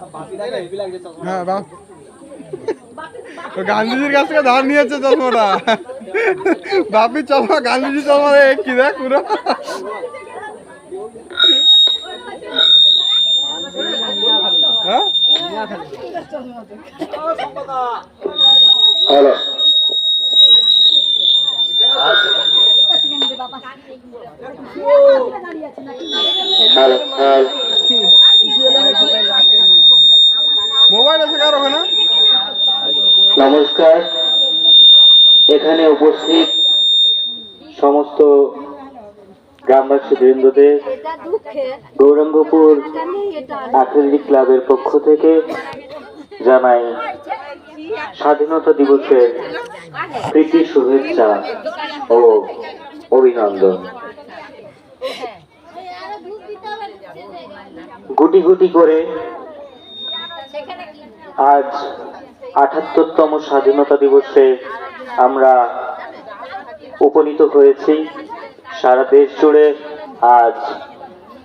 হ্যাঁ বাপ গান্ধীজির কাছ থেকে ধার নিয়েছে চশমাটা। বাপির চশমা গান্ধীজি চশমা কি দেখ পুরো। হ্যাঁ? হ্যালো হ্যালো হ্যালো মোবাইল আছে কার ওখানে নমস্কার। এখানে উপস্থিত সমস্ত গ্রামবাসী বৃন্দদের গৌরাঙ্গপুর অ্যাথলেটিক ক্লাবের পক্ষ থেকে জানাই স্বাধীনতা দিবসের প্রীতি, শুভেচ্ছা ও অভিনন্দন। গুটি গুটি করে আজ আঠাত্তরতম স্বাধীনতা দিবসে আমরা উপনীত হয়েছি। সারা দেশ জুড়ে আজ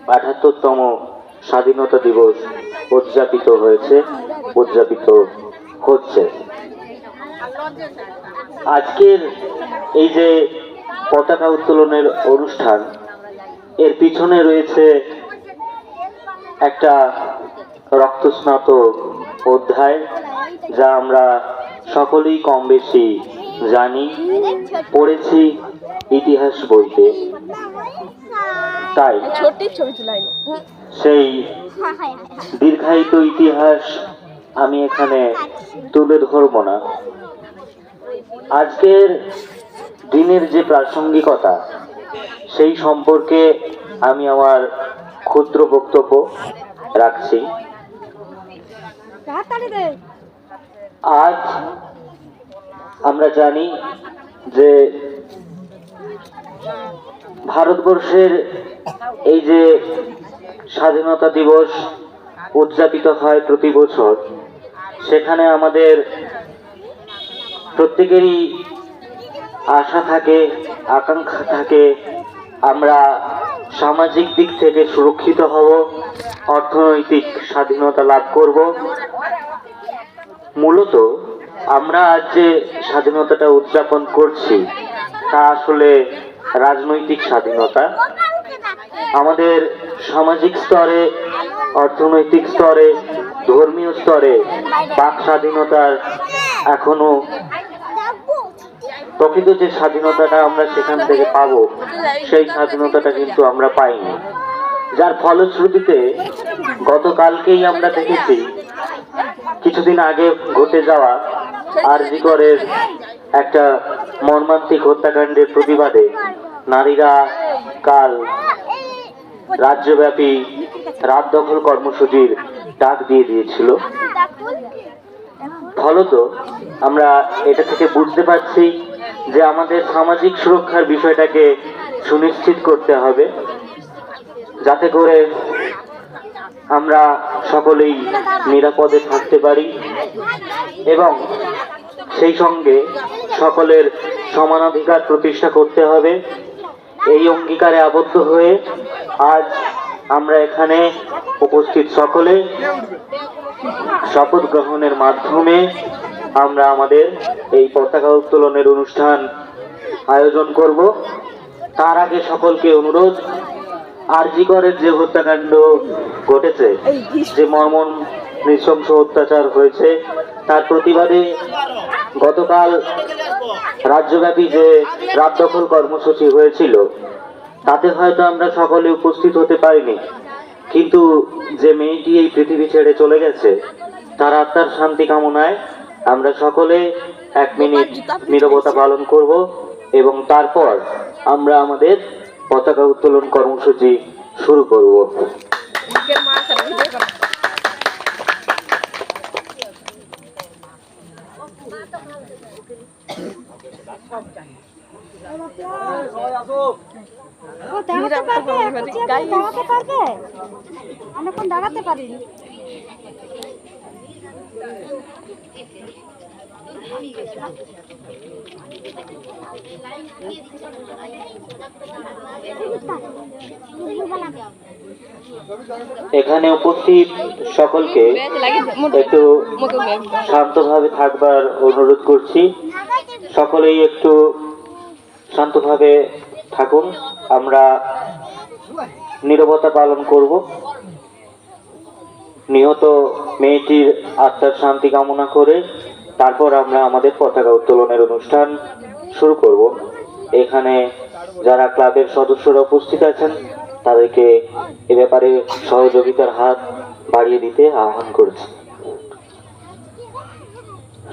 আঠাত্তরতম স্বাধীনতা দিবস উদযাপিত হয়েছে, উদযাপিত হচ্ছে। আজকের এই যে পতাকা উত্তোলনের অনুষ্ঠান, এর পিছনে রয়েছে একটা রক্তস্নাত অধ্যায় যা আমরা সকলেই কম বেশি জানি পড়েছি ইতিহাস বইতে। তাই সেই দীর্ঘায়িত ইতিহাস আমি এখানে তুলে ধরব না। আজকের দিনের যে প্রাসঙ্গিকতা সেই সম্পর্কে আমি আমার ক্ষুদ্র বক্তব্য রাখছি। আজ আমরা জানি যে ভারতবর্ষের এই যে স্বাধীনতা দিবস উদযাপিত হয় প্রতি বছর, সেখানে আমাদের প্রত্যেকেরই আশা থাকে, আকাঙ্ক্ষা থাকে, আমরা সামাজিক দিক থেকে সুরক্ষিত হব, অর্থনৈতিক স্বাধীনতা লাভ করব। মূলত আমরা আজ যে স্বাধীনতাটা উদযাপন করছি, তা আসলে রাজনৈতিক স্বাধীনতা। আমাদের সামাজিক স্তরে, অর্থনৈতিক স্তরে, ধর্মীয় স্তরে বাক স্বাধীনতার এখনও প্রকৃত যে স্বাধীনতাটা আমরা সেখান থেকে পাব, সেই স্বাধীনতাটা কিন্তু আমরা পাইনি। যার ফলশ্রুতিতে গতকালকেই আমরা দেখেছি কিছুদিন আগে ঘটে যাওয়া আরজিকরের একটা মর্মান্তিক হত্যাকাণ্ডের প্রতিবাদে নারীরা কাল রাজ্যব্যাপী রাত দখল কর্মসূচির ডাক দিয়ে দিয়েছিল। ফলত আমরা এটা থেকে বুঝতে পারছি যে আমাদের সামাজিক সুরক্ষার বিষয়টাকে সুনিশ্চিত করতে হবে, যাতে করে আমরা সকলেই নিরাপদে থাকতে পারি এবং সেই সঙ্গে সকলের সমানাধিকার প্রতিষ্ঠা করতে হবে। এই অঙ্গীকারে আবদ্ধ হয়ে আজ আমরা এখানে উপস্থিত সকলে শপথ গ্রহণের মাধ্যমে আমরা আমাদের এই পতাকা উত্তোলনের অনুষ্ঠান আয়োজন করব। তার আগে সকলকে অনুরোধ আরজিকরের যে হত্যাকাণ্ড ঘটেছে? যে মর্মন নৃশংস অত্যাচার হয়েছে তার প্রতিবাদে গতকাল রাজ্যব্যাপী যে রাত দখল কর্মসূচি হয়েছিল তাতে হয়তো আমরা সকলে উপস্থিত হতে পারিনি। কিন্তু যে মেয়েটি এই পৃথিবী ছেড়ে চলে গেছে তার আত্মার শান্তি কামনায় আমরা সকলে এক মিনিট নীরবতা পালন করব এবং তারপর আমরা আমাদের পতাকা উত্তোলন কর্মসূচি শুরু করব। অনেকক্ষণ দাঁড়াতে পারি এখানে উপস্থিত সকলকে একটু শান্তভাবে থাকবার অনুরোধ করছি। সকলেই একটু শান্তভাবে থাকুন, আমরা নীরবতা পালন করব। নিহত মেয়েটির আত্মার শান্তি কামনা করে তারপর আমরা আমাদের পতাকা উত্তোলনের অনুষ্ঠান শুরু করব। এখানে যারা ক্লাবের সদস্যরা উপস্থিত আছেন, তাদেরকে এ ব্যাপারে সহযোগিতার হাত বাড়িয়ে দিতে আহ্বান করছি।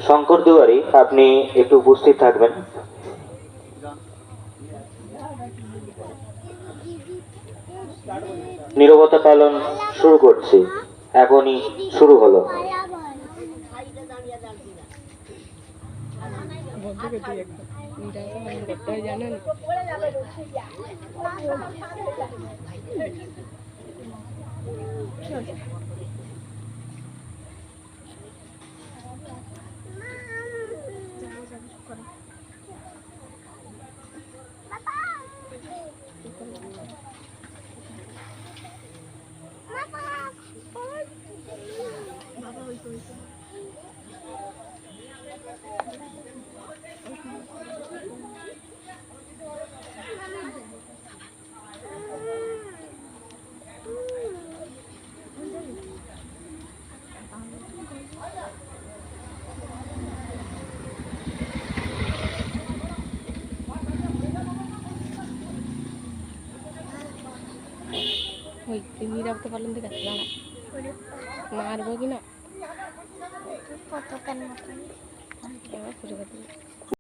শঙ্কর দুয়ারি আপনি একটু উপস্থিত থাকবেন। নীরবতা পালন শুরু করছি। এখনই শুরু হলো। ওই নিরাপত্তা পালন থেকে দাঁড়া মারবো কি না পতাকার মতন এবার পাচ্ছি